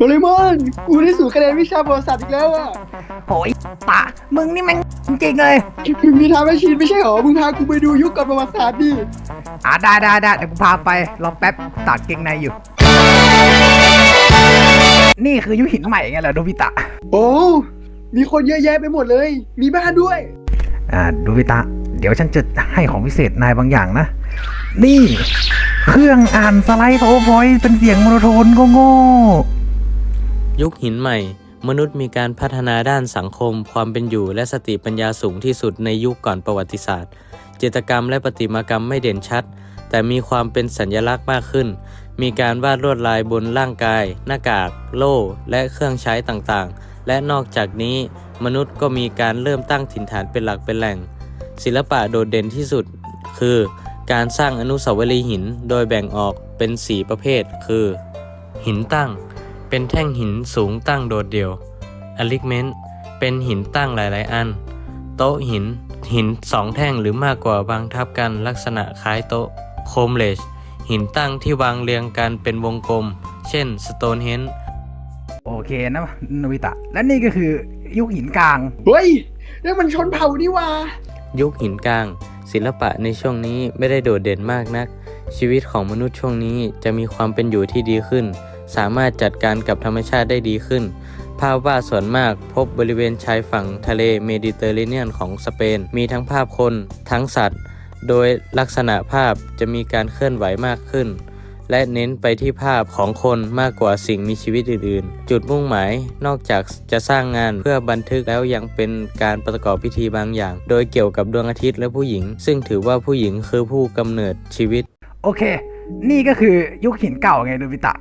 โดเรมอนกูได้สูคะแนนวิชาประวัติศาสตร์อีกแล้วอะโอ้ยตามึงนี่แม่งจริงๆเลยมึงมีทางไม่ชินไม่ใช่หรอ มึงพากูไปดูยุคก่อนประวัติศาสตร์ดิอ่าได้ได้ได้เดี๋ยวกูพาไปรอแป๊บตัดเกงในอยู่ นี่คือยุคหินใหม่ไงเหรอโดบิตะ โอ้มีคนเยอะแยะไปหมดเลย มีบ้านด้วย อ่าโดบิตะ เดี๋ยวฉันจะให้ของพิเศษนายบางอย่างนะ นี่ เครื่องอ่านสไลด์โทรพอยต์เป็นเสียงโมโนโทนก็โง่ ยุคหินใหม่ มนุษย์มีการพัฒนาด้านสังคม ความเป็นอยู่และสติปัญญาสูงที่สุดในยุคก่อนประวัติศาสตร์ จิตรกรรมและประติมากรรมไม่เด่นชัด แต่มีความเป็นสัญลักษณ์มากขึ้น มีการวาดลวดลายบนร่างกาย หน้ากาก โล่ และเครื่องใช้ต่างๆ และนอกจากนี้ มนุษย์ก็มีการเริ่มตั้งถิ่นฐานเป็นหลักเป็นแหล่ง ศิลปะโดดเด่นที่สุด คือ การสร้างอนุสาวรีย์หินโดยแบ่งออกเป็น 4 ประเภท คือ หินตั้ง เป็นแท่งหินสูงตั้งโดดเดี่ยว alignment เป็นหินตั้งหลาย ๆ อัน โต๊ะหิน หินสองแท่งหรือมากกว่าบางทับกันลักษณะคล้ายโต๊ะ โคมเลชหินตั้งที่วางเรียงกันเป็นวงกลม เช่น Stonehenge โอเคนะโนบิตะ และนี่ก็คือยุคหินกลาง เฮ้ยนั่นมันชนเผ่านี่หว่า ยุคหินกลาง ศิลปะในช่วงนี้ไม่ได้โดดเด่นมากนัก ชีวิตของมนุษย์ช่วงนี้จะมีความเป็นอยู่ที่ดีขึ้น สามารถจัดการกับธรรมชาติได้ดีขึ้น ภาพวาดส่วนมากพบบริเวณชายฝั่งทะเลเมดิเตอร์เรเนียนของสเปน มีทั้งภาพคน ทั้งสัตว์ โดยลักษณะภาพจะมีการเคลื่อนไหวมากขึ้น และเน้นไปที่ภาพของคนมากกว่าสิ่งมีชีวิตอื่นๆ จุดมุ่งหมายนอกจากจะสร้างงานเพื่อบันทึกแล้วยังเป็นการประกอบพิธีบางอย่าง โดยเกี่ยวกับดวงอาทิตย์และผู้หญิง ซึ่งถือว่าผู้หญิงคือผู้กำเนิดชีวิต โอเค นี่ก็คือยุคหินเก่าไงโดบิตะ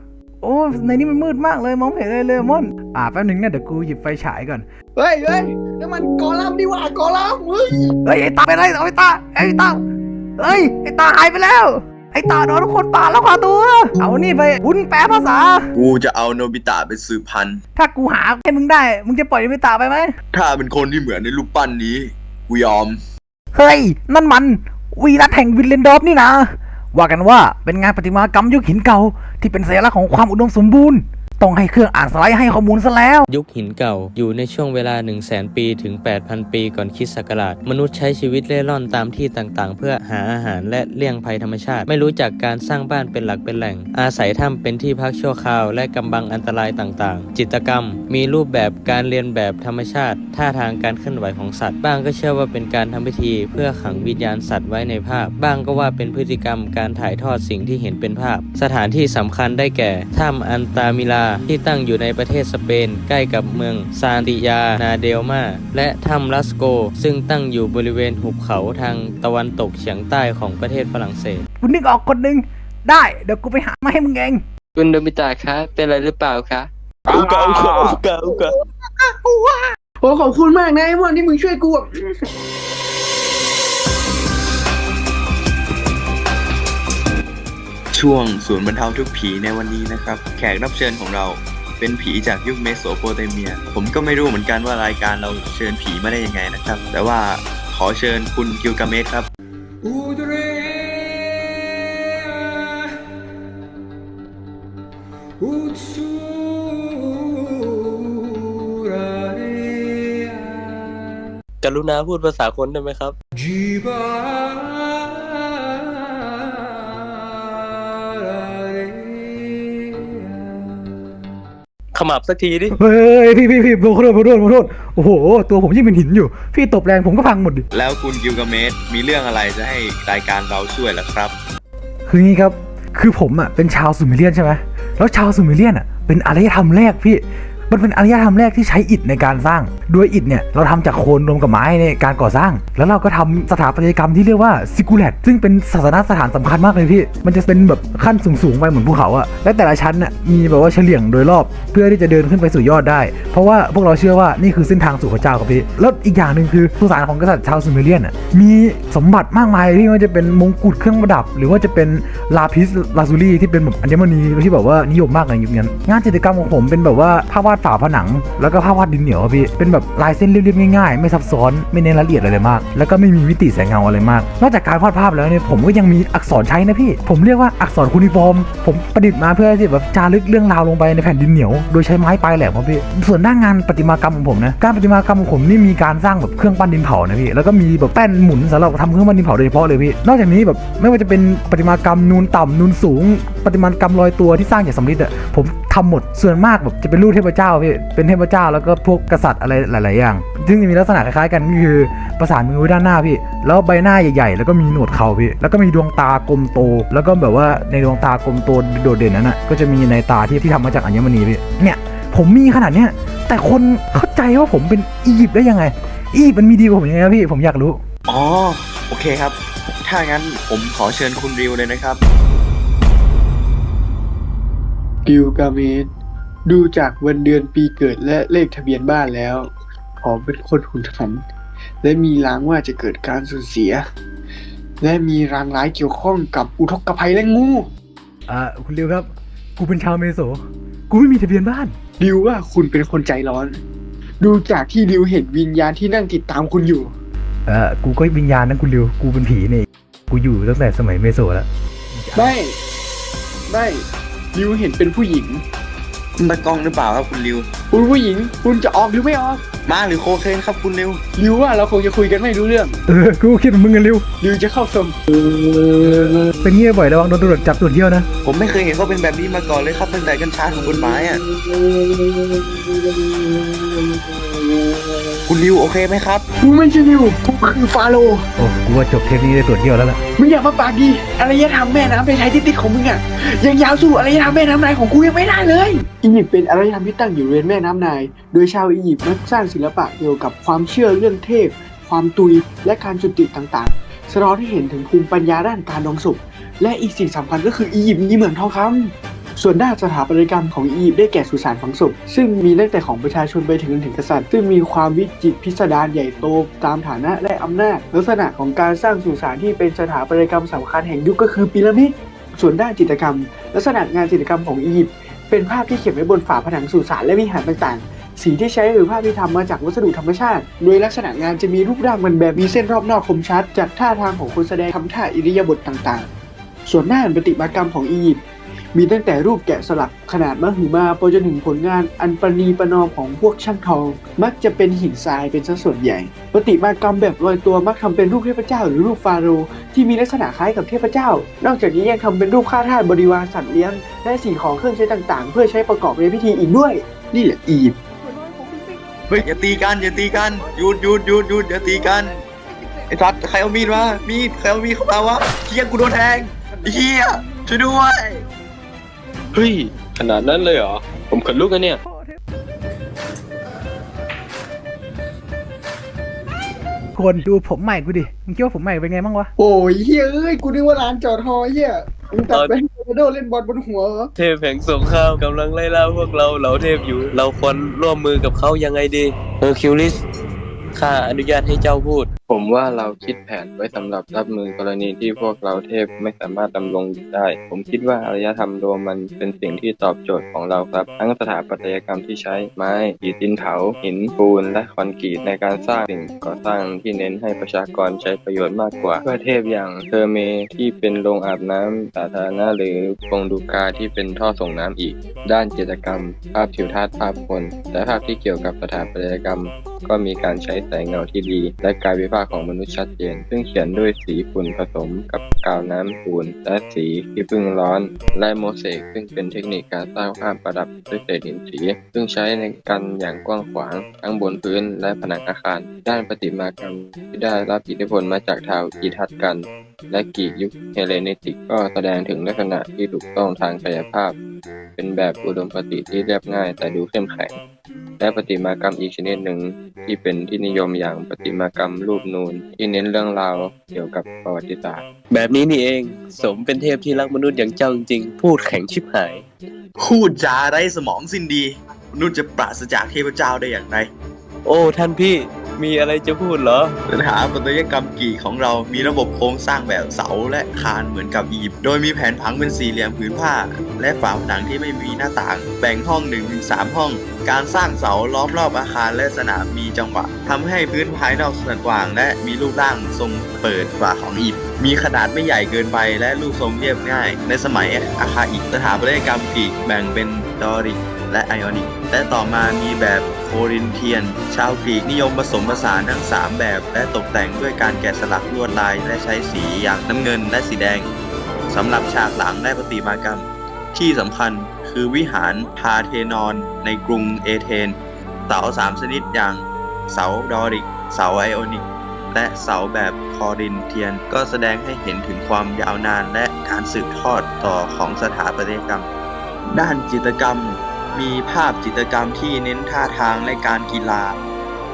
โอ้ในนี้มันมืดมากเลยมองไม่เห็นเลยเลยมอน อ่าแป๊บหนึงนะเดี๋ยวกูหยิบไฟฉายก่อน เฮ้ยเฮ้ยนั่นมันกอลัมน์นี่หว่ากอลัมน์เฮ้ยเฮ้ยไอ้ตาไปไหนเอาไอ้ตาไอ้ตาเฮ้ยไอ้ตาหายไปแล้ว ไอ้ตาโดนคนป่าแล้วขวาตัว เอานี่ไปบุญแปลภาษา กูจะเอาโนบิตะไปสืบพันธุ์ ถ้ากูหาให้มึงได้ มึงจะปล่อยโนบิตะไปไหมถ้าเป็นคนที่เหมือนในรูปปั้นนี้ กูยอม เฮ้ยนั่นมัน วีรัตแห่งวินเลนดอฟนี่นะ ว่ากันว่าเป็นงานประติมากรรมยุคหินเก่าที่เป็นสัญลักษณ์ของความอุดมสมบูรณ์ ต้องให้เครื่องอ่านสไลด์ให้ข้อมูลซะแล้ว ยุคหินเก่าอยู่ในช่วงเวลา 1 0 0 0 0แปีถึง 8,000 ปีก่อนคริสต์ศักราช มนุษย์ใช้ชีวิตเล่ร่อนตามที่ต่างๆ เพื่อหาอาหารและเลี่ยงภัยธรรมชาติ ไม่รู้จักการสร้างบ้านเป็นหลักเป็นแหล่ง อาศัยถ้ำเป็นที่พักชั่วคราว และกำบังอันตรายต่างๆ จิตกรรม มีรูปแบบการเรียนแบบธรรมชาติ ท่าทางการเคลื่อนไหวของสัตว์ บ้างก็เชื่อว่าเป็นการทำพิธี เพื่อขังวิญญาณสัตว์ไว้ในภาพ บ้างก็ว่าเป็นพฤติกรรมการถ่ายทอดสิ่งที่เห็นเป็นภาพ สถานที่สำคัญได้แก่ถ้ำอันตามิลาที่ตั้งอยู่ในประเทศสเปน ใกล้กับเมืองซานติยานาเดลมาและถ้ำลัสโก ซึ่งตั้งอยู่บริเวณหุบเขาทางตะวันตกเฉียงใต้ของประเทศฝรั่งเศสกูนึกออกคนหนึ่งได้ เดี๋ยวกูไปหามาให้มึงเอง คุณโดมิตะคะ เป็นอะไรหรือเปล่าคะอุกะอุกะอุกะอุกะโอ้ขอบคุณมากนะไอ้มอนที่มึงช่วยกู ช่วงศูนย์บรรเทาทุกข์ผีในวันนี้นะครับ แขกรับเชิญของเราเป็นผีจากยุคเมโสโปเตเมีย ผมก็ไม่รู้เหมือนกันว่ารายการเราเชิญผีมาได้ยังไงนะครับ แต่ว่าขอเชิญคุณกิลกาเมสครับ กรุณาพูดภาษาคนได้ไหมครับ ขมับสักทีดิเฮ้ยพี่พี่พี่ขอโทษขอโทษขอโทษโอ้โห ตัวผมยิ่งเป็นหินอยู่ พี่ตบแรงผมก็พังหมดดิ แล้วคุณกิลกาเมสมีเรื่องอะไรจะให้รายการเราช่วยล่ะครับ คืองี้ครับ คือผมอะเป็นชาวซูเมเรียนใช่ไหมแล้วชาวซูเมเรียนอะเป็นอารยธรรมแรกพี่ มันเป็นอารยธรรมแรกที่ใช้อิฐในการสร้าง โดยอิฐเนี่ยเราทำจากโคนรวมกับไม้ในการก่อสร้าง แล้วเราก็ทำสถาปัตยกรรมที่เรียกว่าซิกูเลตซึ่งเป็นศาสนสถานสำคัญมากเลยพี่ มันจะเป็นแบบขั้นสูงๆไปเหมือนภูเขาอะและแต่ละชั้นน่ะมีแบบว่าเฉลี่ยงโดยรอบ เพื่อที่จะเดินขึ้นไปสู่ยอดได้ เพราะว่าพวกเราเชื่อว่านี่คือเส้นทางสู่พระเจ้าครับพี่แล้วอีกอย่างหนึ่งคือสุสานของกษัตริย์ชาวซูเมเรียนอะมีสมบัติมากมายพี่ว่าจะเป็นมงกุฎเครื่องประดับ หรือว่าจะเป็นลาพิสลาซูรี่ที่เป็นแบบอัญมณีที่แบบว่านิยมมากในยุคนั้นงานจิตรกรรมของผมเป็นแบบว่าภาพวาดฝาผนัง แล้วก็ภาพวาดดินเหนียวพี่ เป็นแบบลายเส้นเรียบๆง่ายๆ ไม่ซับซ้อน ไม่เน้นรายละเอียดอะไรเลยมาก แล้วก็ไม่มีมิติแสงเงาอะไรมาก นอกจากการวาดภาพแล้วเนี่ยผมก็ยังมีอักษรใช้นะพี่ ผมเรียกว่าอักษรคูนิฟอร์ม ผมประดิษฐ์มาเพื่อที่แบบจารึกเรื่องราวลงไปในแผ่นดินเหนียว โดยใช้ไม้ปลายแหลมครับพี่ ส่วนด้านงานประติมากรรมของผมนะ การประติมากรรมของผมนี่มีการสร้างแบบเครื่องปั้นดินเผานะพี่ แล้วก็มีแบบแป้นหมุนสำหรับทำเครื่องปั้นดินเผาโดยเฉพาะเลยพี่ นอกจากนี้แบบไม่ว่าจะเป็นประติมากรรมนูนต่ำนูนสูงประติมากรรมลอยตัวที่สร้างจากสำริดอะผมทำหมดส่วนมากแบบจะเป็นรูปเทพเจ้าพี่เป็นเทพเจ้าแล้วก็พวกกษัตริย์อะไรหลาย ๆ อย่าง ซึ่งจะมีลักษณะคล้าย ๆ กันก็คือประสานมือไว้ด้านหน้าพี่ แล้วใบหน้าใหญ่ ๆ แล้วก็มีหนวดเขาพี่ แล้วก็มีดวงตากลมโต แล้วก็แบบว่าในดวงตากลมโตโดดเด่นนั้นน่ะ ก็จะมีในตาที่ที่ทำมาจากอัญมณีพี่ เนี่ย ผมมีขนาดเนี้ย แต่คนเข้าใจว่าผมเป็นอียิปต์ได้ยังไง อียิปต์มันมีดีกว่าผมยังไงครับพี่ ผมอยากรู้ อ๋อ โอเคครับ ถ้างั้นผมขอเชิญคุณริวเลยนะครับกิลกาเมส ดูจากวันเดือนปีเกิดและเลขทะเบียนบ้านแล้วผมเป็นคนหุนหัน และมีลางว่าจะเกิดการสูญเสีย และมีรางร้ายเกี่ยวข้องกับอุทกภัยและงู อ่าคุณริวครับ กูเป็นชาวเมโส กูไม่มีทะเบียนบ้าน ดิวว่าคุณเป็นคนใจร้อน ดูจากที่ดิวเห็นวิญญาณที่นั่งติดตามคุณอยู่ เออกูก็วิญญาณนะคุณริว กูเป็นผีนี่ กูอยู่ตั้งแต่สมัยเมโสแล้ว ไม่ ไม่ดิวเห็นเป็นผู้หญิง ตากล้องหรือเปล่าครับคุณริว คุณผู้หญิง คุณจะออกหรือไม่ออกมาหรือโคเคนครับคุณริวดิวว่าเราคงจะคุยกันไม่รู้เรื่อง เออ กูคิดเหมือนมึงกันริวดิวจะเข้าสมเป็นเงี้ยบ่อยระวังโดนตำรวจจับตรวจเที่ยวนะผมไม่เคยเห็นเขาเป็นแบบนี้มาก่อนเลยครับตั้งแต่กัญชาถูกกฎหมายอะคุณริวโอเคไหมครับกูไม่ใช่ดิวกูคือฟาโรห์โอ้กูว่าจบเทปนี้ได้ตรวจเที่ยวแล้วล่ะมึงอย่ามาปากดีอารยธรรมแม่น้ำในไทยติดๆของมึงอะยังยาวสู่อารยธรรมแม่น้ำนายของกูยังไม่ได้เลยอียิปต์เป็นอารยธรรมที่ตั้งอยู่บริเวณแม่น้ำนาย โดยชาวอียิปต์มักสร้างศิลปะเกี่ยวกับความเชื่อเรื่องเทพ ความตุยและการจุติต่างๆ สะท้อนให้เห็นถึงภูมิปัญญาด้านการดองสุขและอีกสิ่งสำคัญก็คืออียิปต์มีเหมืองทองคำส่วนด้านสถาปัตยกรรมของอียิปต์ได้แก่สุสานฝังศพซึ่งมีตั้งแต่ของประชาชนไปถึงถึงกษัตริย์ ซึ่งมีความวิจิตรพิสดารใหญ่โตตามฐานะและอำนาจ ลักษณะของการสร้างสุสานที่เป็นสถาปัตยกรรมสำคัญแห่งยุคก็คือพีระมิดส่วนด้านจิตรกรรม ลักษณะงานจิตรกรรมของอียิปต์เป็นภาพที่เขียนไว้บนฝาผนังสุสานและวิหารต่างๆ สีที่ใช้หรือภาพที่ทำมาจากวัสดุธรรมชาติ โดยลักษณะงานจะมีรูปร่างมันแบบมีเส้นรอบนอกคมชัด จากท่าทางของคนแสดงทำท่าอิริยาบถต่างๆ ส่วนด้านประติมากรรมของอียิปต์มีตั้งแต่รูปแกะสลักขนาดมหึมาไปจนถึงผลงานอันประนีประนอมของพวกช่างทอง มักจะเป็นหินทรายเป็นสัดส่วนใหญ่ประติมากรรมแบบลอยตัวมักทำเป็นรูปเทพเจ้าหรือรูปฟาโรห์ที่มีลักษณะคล้ายกับเทพเจ้า นอกจากนี้ยังทำเป็นรูปข้าทาสบริวารสัตว์เลี้ยงและสิ่งของเครื่องใช้ต่างๆ เพื่อใช้ประกอบในพิธีอีกด้วย นี่แหละอียิปต์ เฮ้ยอย่าตีกันอย่าตีกันหยุดหยุดหยุดหยุดอย่าตีกันไอ้ทัดใครเอามีดมามีดใครเอามีดเข้ามาวะเฮียกูโดนแทงไอ้เฮียช่วยด้วยเฮ้ยขนาดนั้นเลยเหรอผมขนลุกอะเนี่ยคนดูผมใหม่กูดิมึงคิดว่าผมใหม่เป็นไงบ้างวะโอ้ยเฮ้ยเอ้ยกูนึกว่าร้านจอดฮอเฮียมึงตัดไปให้ โดเล่นบอลบนหัวเหรอเทพแห่งสงครามกำลังไล่ล่าพวกเราเหล่าเทพอยู่ เราควรร่วมมือกับเขายังไงดีเออคิวลิสข้าอนุญาตให้เจ้าพูด ผมว่าเราคิดแผนไว้สำหรับรับมือกรณีที่พวกเราเทพไม่สามารถดำรงอยู่ได้ ผมคิดว่าอารยธรรมโรมันเป็นสิ่งที่ตอบโจทย์ของเราครับ ทั้งสถาปัตยกรรมที่ใช้ไม้อิฐดินเผาหินปูนและคอนกรีตในการสร้างสิ่งก่อสร้างที่เน้นให้ประชากรใช้ประโยชน์มากกว่าเพื่อเทพอย่างเทอร์เมที่เป็นโรงอาบน้ำสาธารณะหรือปงดูกาที่เป็นท่อส่งน้ำอีก ด้านจิตรกรรม ภาพทิวทัศน์ภาพคนและภาพที่เกี่ยวกับสถาปัตยกรรม ก็มีการใช้แสงเงาที่ดี และกายวิภาคของมนุษย์ชัดเจน ซึ่งเขียนด้วยสีฝุ่นผสมกับกาวน้ำปูนและสีที่พึ่งร้อนและโมเสกซึ่งเป็นเทคนิคการสร้างภาพประดับด้วยเศษหินสี ซึ่งใช้ในกันอย่างกว้างขวางทั้งบนพื้นและผนังอาคาร ด้านประติมากรรมที่ได้รับอิทธิพลมาจากชาวอีทัสกัน และกียุคเฮเลนิติกก็แสดงถึงลักษณะที่ถูกต้องทางกายภาพ เป็นแบบอุดมคติที่เรียบง่ายแต่ดูเข้มแข็ง และประติมากรรมอีกชนิดหนึ่งที่เป็นที่นิยมอย่างประติมากรรมรูปนูนที่เน้นเรื่องราวเกี่ยวกับประวัติศาสตร์ แบบนี้นี่เอง สมเป็นเทพที่รักมนุษย์อย่างเจ้าจริงๆพูดแข็งชิบหาย พูดจาไร้สมองสิ้นดีมนุษย์จะปราศจากเทพเจ้าได้อย่างไร โอ้ท่านพี่ มีอะไรจะพูดเหรอสถาปัตยกรรมกรีกของเรามีระบบโครงสร้างแบบเสาและคานเหมือนกับอียิปต์โดยมีแผนผังเป็นสี่เหลี่ยมผืนผ้า และฝาผนังที่ไม่มีหน้าต่าง แบ่งห้อง1นถึงสห้อง การสร้างเสาล้อมรอบอาคารและสนามมีจังหวะทำให้พื้นภายนอกส่วนกว้าง และมีรูปร่างทรงเปิดกว่าของอียิปต์มีขนาดไม่ใหญ่เกินไปและรูปทรงเรียบง่าย ในสมัยอาคาอิกสถาปัตยกรรมกรีกแบ่งเป็นดอริก และไอออนิก และต่อมามีแบบโครินเทียน ชาวกรีกนิยมผสมผสานทั้ง 3 แบบ และตกแต่งด้วยการแกะสลักลวดลายและใช้สีอย่างน้ำเงินและสีแดงสำหรับฉากหลังและประติมากรรม ที่สำคัญคือวิหารพาเทนอนในกรุงเอเธนเสาสามชนิดอย่างเสาดอริก เสาไอออนิก และเสาแบบคอรินเทียน ก็แสดงให้เห็นถึงความยาวนานและการสืบทอดต่อของสถาปัตยกรรม ด้านจิตรกรรม มีภาพจิตรกรรมที่เน้นท่าทางและการกีฬา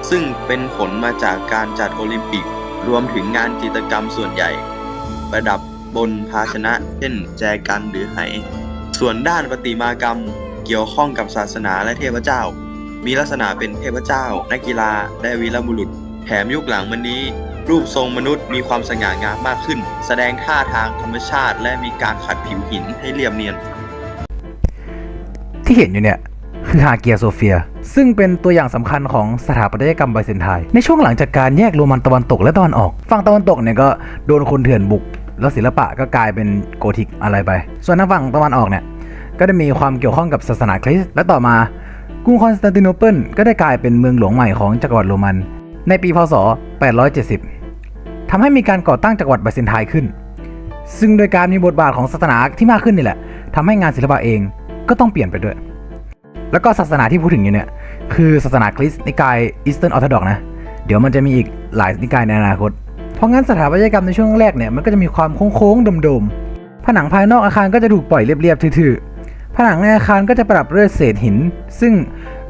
ซึ่งเป็นผลมาจากการจัดโอลิมปิก รวมถึงงานจิตรกรรมส่วนใหญ่ ประดับบนภาชนะ เช่นแจกันหรือไห ส่วนด้านประติมากรรมเกี่ยวข้องกับศาสนาและเทพเจ้า มีลักษณะเป็นเทพเจ้า นักกีฬา และวีรบุรุษ แถมยุคหลังมันนี้ รูปทรงมนุษย์มีความสง่างามมากขึ้น แสดงท่าทางธรรมชาติ และมีการขัดผิวหินให้เรียบเนียน ที่เห็นอยู่เนี่ยคือฮาเกียโซเฟีย ซึ่งเป็นตัวอย่างสำคัญของสถาปัตยกรรมไบเซนไทน์ในช่วงหลังจากการแยกโรมันตะวันตกและตะวันออก ฝั่งตะวันตกเนี่ยก็โดนคนเถื่อนบุก แล้วศิลปะก็กลายเป็นโกธิกอะไรไป ส่วนทางฝั่งตะวันออกเนี่ยก็ได้มีความเกี่ยวข้องกับศาสนาคริสต์และต่อมากรุงคอนสแตนติโนเปิลก็ได้กลายเป็นเมืองหลวงใหม่ของจักรวรรดิโรมัน ในปีพศ 870ทำให้มีการก่อตั้งจักรวรรดิไบเซนไทน์ขึ้น ซึ่งโดยการมีบทบาทของศาสนาที่มากขึ้นนี่แหละทำให้งานศิลปะเอง ก็ต้องเปลี่ยนไปด้วย แล้วก็ศาสนาที่พูดถึงอยู่เนี่ยคือศาสนาคริสต์นิกายอีสเทิร์นออร์โธดอกนะเดี๋ยวมันจะมีอีกหลายนิกายในอนาคต เพราะงั้นสถาปัตยกรรมในช่วงแรกเนี่ยมันก็จะมีความโค้งๆโดมๆผนังภายนอกอาคารก็จะถูกปล่อยเรียบๆทื่อๆผนังในอาคารก็จะประดับด้วยเศษหิน ซึ่ง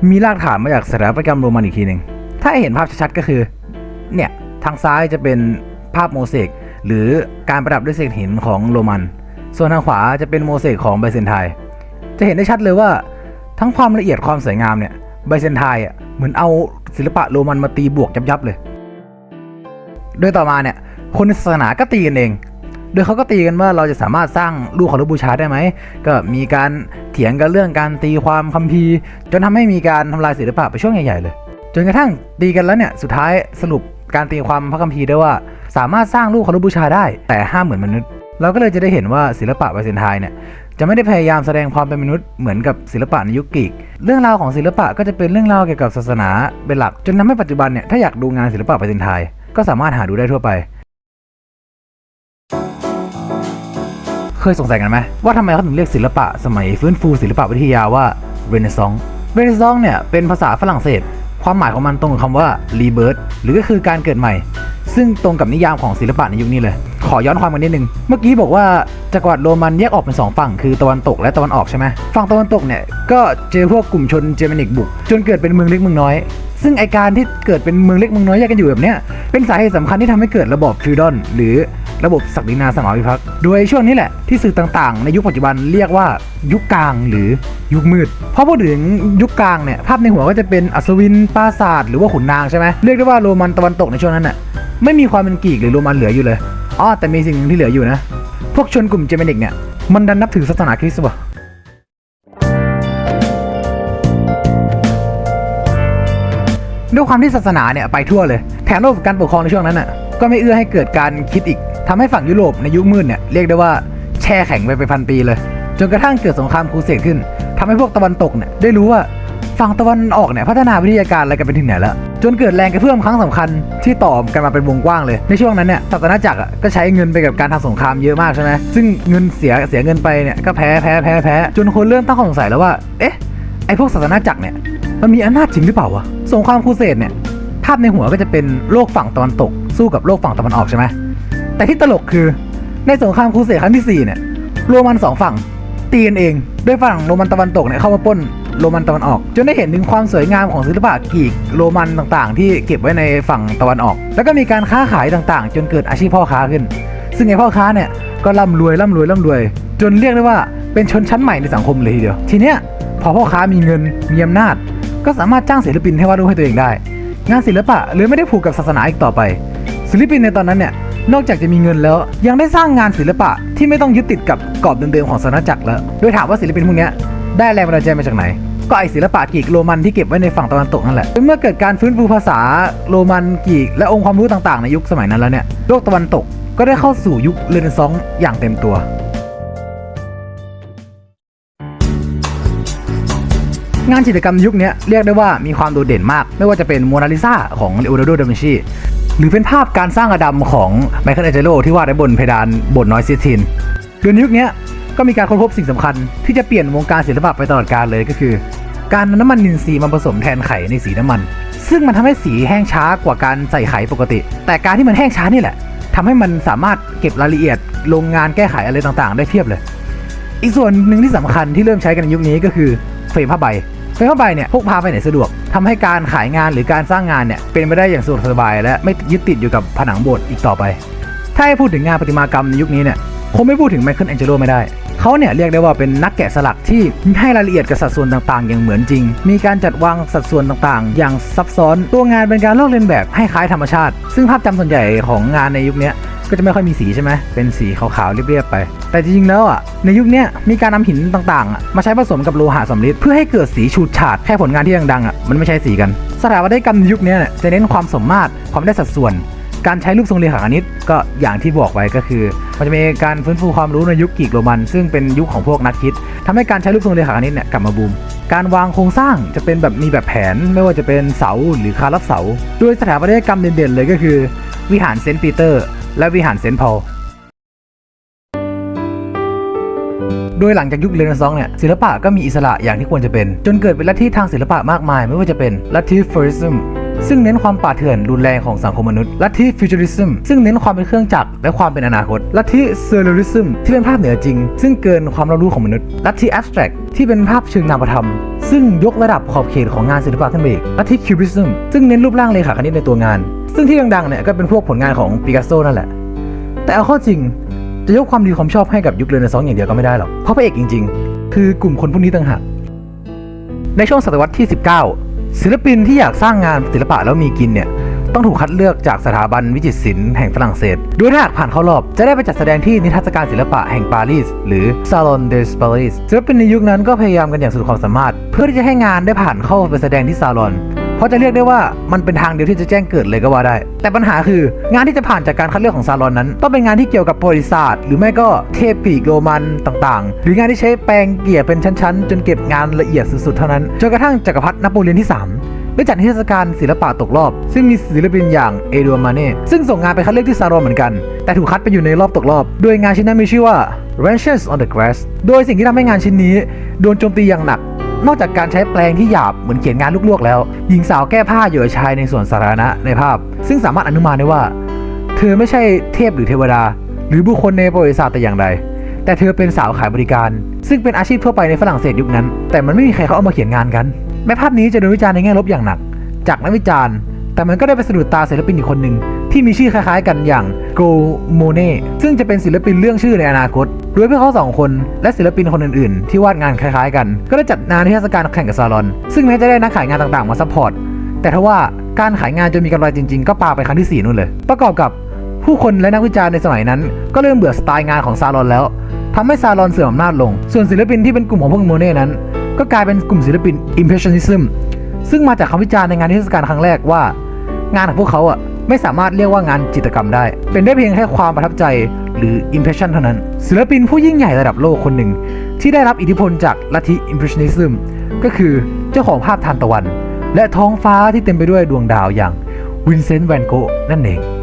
มีรากฐานมาจากสถาปัตยกรรมโรมันอีกทีหนึ่งถ้าเห็นภาพชัดๆก็คือเนี่ยทางซ้ายจะเป็นภาพโมเสกหรือการประดับด้วยเศษหินของโรมัน ส่วนทางขวาจะเป็นโมเสกของไบเซนไทน์ จะเห็นได้ชัดเลยว่าทั้งความละเอียดความสวยงามเนี่ยไบเซนไทน์อะเหมือนเอาศิลปะโรมันมาตีบวกยับๆเลย โดยต่อมาเนี่ยคนในศาสนาก็ตีกันเอง โดยเขาก็ตีกันว่าเราจะสามารถสร้างรูปเคารพบูชาได้ไหม ก็มีการเถียงกันเรื่องการตีความคัมภีร์ จนทำให้มีการทำลายศิลปะไปช่วงใหญ่ๆเลย จนกระทั่งตีกันแล้วเนี่ยสุดท้ายสรุปการตีความพระคัมภีร์ได้ว่า สามารถสร้างรูปเคารพบูชาได้ แต่ห้ามเหมือนมนุษย์ เราก็เลยจะได้เห็นว่าศิลปะไบเซนไทน์เนี่ย จะไม่ได้พยายามแสดงความเป็นมนุษย์เหมือนกับศิลปะในยุคกรีก เรื่องราวของศิลปะก็จะเป็นเรื่องราวเกี่ยวกับศาสนาเป็นหลัก จนทำให้ปัจจุบันเนี่ยถ้าอยากดูงานศิลปะไบเซนไทน์ก็สามารถหาดูได้ทั่วไป เคยสงสัยกันไหมว่าทำไมเขาถึงเรียกศิลปะสมัยฟื้นฟูศิลปะวิทยาว่าเรเนซองส์เรเนซองส์เนี่ยเป็นภาษาฝรั่งเศส ความหมายของมันตรงกับคำว่า rebirth หรือก็คือการเกิดใหม่ ซึ่งตรงกับนิยามของศิลปะในยุคนี้เลย ขอย้อนความกันนิดนึง เมื่อกี้บอกว่าจักรวรรดิโรมันแยกออกเป็นสองฝั่ง คือตะวันตกและตะวันออกใช่ไหมฝั่งตะวันตกเนี่ยก็เจอพวกกลุ่มชนเจอร์แมนิกบุก จนเกิดเป็นเมืองเล็กเมืองน้อย ซึ่งไอการที่เกิดเป็นเมืองเล็กเมืองน้อยแยกกันอยู่แบบเนี้ยเป็นสาเหตุสำคัญที่ทำให้เกิดระบอบฟิวดอลหรือระบบศักดินาสมาพิพักษ์โดยช่วงนี้แหละที่สื่อต่างๆ ในยุคปัจจุบันเรียกว่ายุคกลางหรือยุคมืดเพราะพูดถึงยุคกลางเนี่ยภาพในหัวก็จะเป็นอัศวินปราสาทหรือว่าขุนนางใช่ไหมเรียกได้ว่าโรมันตะวันตกในช่วงนั้นน่ะไม่มีความเป็นกรีกหรือโรมันเหลืออยู่เลย อ๋อแต่มีสิ่งหนึ่งที่เหลืออยู่นะ พวกชนกลุ่มเจอร์แมนิกเนี่ย มันดันนับถือศาสนาคริสต์ว่ะด้วยความที่ศาสนาเนี่ยไปทั่วเลย แถมระบบการปกครองในช่วงนั้นน่ะก็ไม่เอื้อให้เกิดการคิดอีกทำให้ฝั่งยุโรปในยุคมืดเนี่ยเรียกได้ว่าแช่แข็งไปเป็นพันปีเลย จนกระทั่งเกิดสงครามครูเสดขึ้นทำให้พวกตะวันตกเนี่ยได้รู้ว่า ฝั่งตะวันออกเนี่ยพัฒนาวิทยาการอะไรกันไปถึงไหนแล้วจนเกิดแรงกระเพื่อมครั้งสำคัญที่ต่อกันมาเป็นวงกว้างเลย ในช่วงนั้นเนี่ยศาสนาจักรอะก็ใช้เงินไปกับการทำสงครามเยอะมากใช่ไหมซึ่งเงินเสียเสียเงินไปเนี่ยก็แพ้แพ้แพ้แพ้จนคนเริ่มตั้งข้อสงสัยแล้วว่าเอ๊ะไอพวกศาสนาจักรเนี่ยมันมีอำนาจจริงหรือเปล่าวะสงครามครูเสดเนี่ยภาพในหัวก็จะเป็นโลกฝั่งตะวันตก สู้กับโลกฝั่งตะวันออกใช่ไหมแต่ที่ตลกคือในสงครามครูเสดครั้งที่4เนี่ยโรมันสองฝั่งตีกันเองด้วยฝั่งโรมันตะวันตกเนี่ยเข้ามาป้น โรมันตะวันออก จนได้เห็นถึงความสวยงามของศิลปะกรีกโรมันต่างๆ ที่เก็บไว้ในฝั่งตะวันออก แล้วก็มีการค้าขายต่างๆ จนเกิดอาชีพพ่อค้าขึ้น ซึ่งไอ้พ่อค้าเนี่ยก็ร่ำรวยร่ำรวยร่ำรวย จนเรียกได้ว่าเป็นชนชั้นใหม่ในสังคมเลยทีเดียว ทีเนี้ยพอพ่อค้ามีเงินมีอำนาจ ก็สามารถจ้างศิลปินให้วาดรูปให้ตัวเองได้ งานศิลปะเลยไม่ได้ผูกกับศาสนาอีกต่อไป ศิลปินในตอนนั้นเนี่ยนอกจากจะมีเงินแล้ว ยังได้สร้างงานศิลปะที่ไม่ต้องยึดติดกับกรอบเดิมๆของศาสนาจักรแล้ว โดยถามว่าศิลปินพวกนี้ ได้แรงบันดาลใจมาจากไหน ก็ไอศิลปะกรีกโรมันที่เก็บไว้ในฝั่งตะวันตกนั่นแหละเมื่อเกิดการฟื้นฟูภาษาโรมันกรีกและองค์ความรู้ต่างๆ ในยุคสมัยนั้นแล้วเนี่ยโลกตะวันตกก็ได้เข้าสู่ยุคเรเนซองส์อย่างเต็มตัวงานจิตรกรรมยุคนี้เรียกได้ว่ามีความโดดเด่นมาก ไม่ว่าจะเป็นโมนาลิซาของเลโอนาร์โดดาวินชีหรือเป็นภาพการสร้างอดัมของไมเคิลแองเจโลที่วาดไว้บนเพดานโบสถ์น้อยซิสตินโดยยุคนี้ ก็มีการค้นพบสิ่งสำคัญ ที่จะเปลี่ยนวงการศิลปะไปตลอดกาลเลยก็คือ การนำน้ำมันนินทรีย์มาผสมแทนไข่ในสีน้ำมัน ซึ่งมันทำให้สีแห้งช้ากว่าการใส่ไข่ปกติ แต่การที่มันแห้งช้านี่แหละทำให้มันสามารถเก็บรายละเอียดลงงานแก้ไขอะไรต่างๆ ได้เพียบเลย อีกส่วนหนึ่งที่สำคัญที่เริ่มใช้กันในยุคนี้ก็คือเฟรมผ้าใบเฟรมผ้าใบเนี่ยพกพาไปไหนสะดวกทำให้การขายงานหรือการสร้างงานเนี่ยเป็นไปได้อย่างสะดวกสบาย และไม่ยึดติดอยู่กับผนังโบสถ์อีกต่อไป ถ้าให้พูดถึงงานประติมากรรมในยุคนี้เนี่ยคงไม่พูดถึงไมเคิลแองเจโลไม่ได้ เขาเนี่ยเรียกได้ว่าเป็นนักแกะสลักที่ให้รายละเอียดกับสัดส่วนต่างๆ อย่างเหมือนจริง มีการจัดวางสัดส่วนต่างๆ อย่างซับซ้อนตัวงานเป็นการลอกเลียนแบบให้คล้ายธรรมชาติ ซึ่งภาพจำส่วนใหญ่ของงานในยุคนี้ก็จะไม่ค่อยมีสีใช่ไหม เป็นสีขาวๆเรียบๆไป แต่จริงๆแล้วอะ ในยุคนี้มีการนำหินต่างๆ มาใช้ผสมกับโลหะสำริดเพื่อให้เกิดสีฉูดฉาดแค่ผลงานที่ดังๆอะมันไม่ใช่สีกัน สถาปัตยกรรมในยุคนี้เนี่ยจะเน้นความสมมาตรความได้สัดส่วน การใช้รูปทรงเรียหคณิตก็อย่างที่บอกไว้ก็คือ มันจะมีการฟื้นฟูความรู้ในยุคกรีกโรมัน ซึ่งเป็นยุคของพวกนักคิดทำให้การใช้รูปทรงเรียหคณิตเนี่ยกลับมาบูมการวางโครงสร้างจะเป็นแบบมีแบบแผนไม่ว่าจะเป็นเสาหรือคารับเสาโดยสถาปัตยกรรมเด่นๆเลยก็คือ วิหารเซนต์ปีเตอร์ และวิหารเซนต์พอลโดยหลังจากยุคเรเนซองส์เนี่ยศิลปะก็มีอิสระอย่างที่ควรจะเป็น จนเกิดเป็นลัทธิทางศิลปะมากมาย ไม่ว่าจะเป็นลัทธิฟอริซึม ซึ่งเน้นความป่าเถื่อนรุนแรงของสังคมมนุษย์ ลัทธิฟิวเจอริซึมซึ่งเน้นความเป็นเครื่องจักรและความเป็นอนาคต ลัทธิเซอร์เรลิซึมที่เป็นภาพเหนือจริง ซึ่งเกินความรับรู้ของมนุษย์ ลัทธิแอบสแตรกที่เป็นภาพเชิงนามธรรม ซึ่งยกระดับขอบเขตของงานศิลปะขึ้นไปอีก ลัทธิคิวบิซึมซึ่งเน้นรูปร่างเลขาคณิตในตัวงาน ซึ่งที่ดังๆเนี่ยก็เป็นพวกผลงานของปิกัสโซนั่นแหละ แต่เอาข้อจริงจะยกความดีความชอบให้กับยุคเรเนซองส์อย่างเดียวก็ไม่ได้หรอก เพราะพระเอกจริง ๆ คือกลุ่มคนพวกนี้ต่างหาก ในช่วงศตวรรษที่ 19 ศิลปินที่อยากสร้างงานศิลปะแล้วมีกินเนี่ยต้องถูกคัดเลือกจากสถาบันวิจิตรศิลป์แห่งฝรั่งเศส โดยถ้าหากผ่านเข้ารอบ จะได้ไปจัดแสดงที่นิทรรศการศิลปะแห่งปารีส หรือ Salon des Paris ศิลปินในยุคนั้นก็พยายามกันอย่างสุดความสามารถ เพื่อที่จะให้งานได้ผ่านเข้าไปแสดงที่ซาลอน เพราะจะเรียกได้ว่ามันเป็นทางเดียวที่จะแจ้งเกิดเลยก็ว่าได้ แต่ปัญหาคืองานที่จะผ่านจากการคัดเลือกของซาลอนนั้น ต้องเป็นงานที่เกี่ยวกับประวัติศาสตร์ หรือไม่ก็เทพกรีกโรมันต่างๆ หรืองานที่ใช้แปลงเกี่ยเป็นชั้นๆ จนเก็บงานละเอียดสุดๆเท่านั้นจนกระทั่งจักรพรรดินโปเลียนที่ 3ได้จัดนิทศการศิลปะตกรอบ ซึ่งมีศิลปินอย่างเอดัวมาเน่ซึ่งส่งงานไปคัดเลือกที่ซาลอนเหมือนกัน แต่ถูกคัดไปอยู่ในรอบตกรอบ โดยงานชิ้นนั้นมีชื่อว่า Ranches on the Grass โดยสิ่งที่ทำให้งานชิ้นนี้ โดนโจมตีอย่างหนัก นอกจากการใช้แปลงที่หยาบเหมือนเขียนงานลวกๆแล้ว หญิงสาวแก้ผ้าอยู่กับชายในส่วนสาธารณะในภาพ ซึ่งสามารถอนุมานได้ว่า เธอไม่ใช่เทพหรือเทวดา หรือบุคคลในประวัติศาสตร์แต่อย่างใดแต่เธอเป็นสาวขายบริการ ซึ่งเป็นอาชีพทั่วไปในฝรั่งเศสยุคนั้น แต่มันไม่มีใครเขาเอามาเขียนงานกันแม้ภาพนี้จะโดนวิจารณ์ในแง่ลบอย่างหนัก จากนักวิจารณ์ แต่มันก็ได้ไปสะดุดตาศิลปินอีกคนหนึ่ง ที่มีชื่อคล้ายๆกันอย่างโกโมเน่ซึ่งจะเป็นศิลปินเรื่องชื่อในอนาคตโดยพื่อนเขาสองคนและศิลปินคนอื่นๆ ที่วาดงานคล้ายๆกัน ก็ได้จัดงานเทศกาลแข่งกับซาลอน ซึ่งแม้จะได้นักขายงานต่างๆมาซัพพอร์ตแต่ทว่าการขายงานจนมีกำไรจริงๆ ก็ปาไปครั้งที่ 4นู่นเลย ประกอบกับผู้คนและนักวิจารณ์ในสมัยนั้น ก็เริ่มเบื่อสไตล์งานของซาลอนแล้วทำให้ซาลอนเสื่อมอำนาจลง ส่วนศิลปินที่เป็นกลุ่มของพวกโมเน่นั้น ก็กลายเป็นกลุ่มศิลปิน Impressionism ซึ่งมาจากคำวิจารณ์ในงานเทศกาลครั้งแรกว่า งานของพวกเขาอะ ไม่สามารถเรียกว่างานจิตรกรรมได้ เป็นได้เพียงแค่ความประทับใจหรือ impression เท่านั้น ศิลปินผู้ยิ่งใหญ่ระดับโลกคนหนึ่ง ที่ได้รับอิทธิพลจากลัทธิ impressionism ก็คือเจ้าของภาพทานตะวัน และท้องฟ้าที่เต็มไปด้วยดวงดาวอย่างวินเซนต์แวนโกนั่นเอง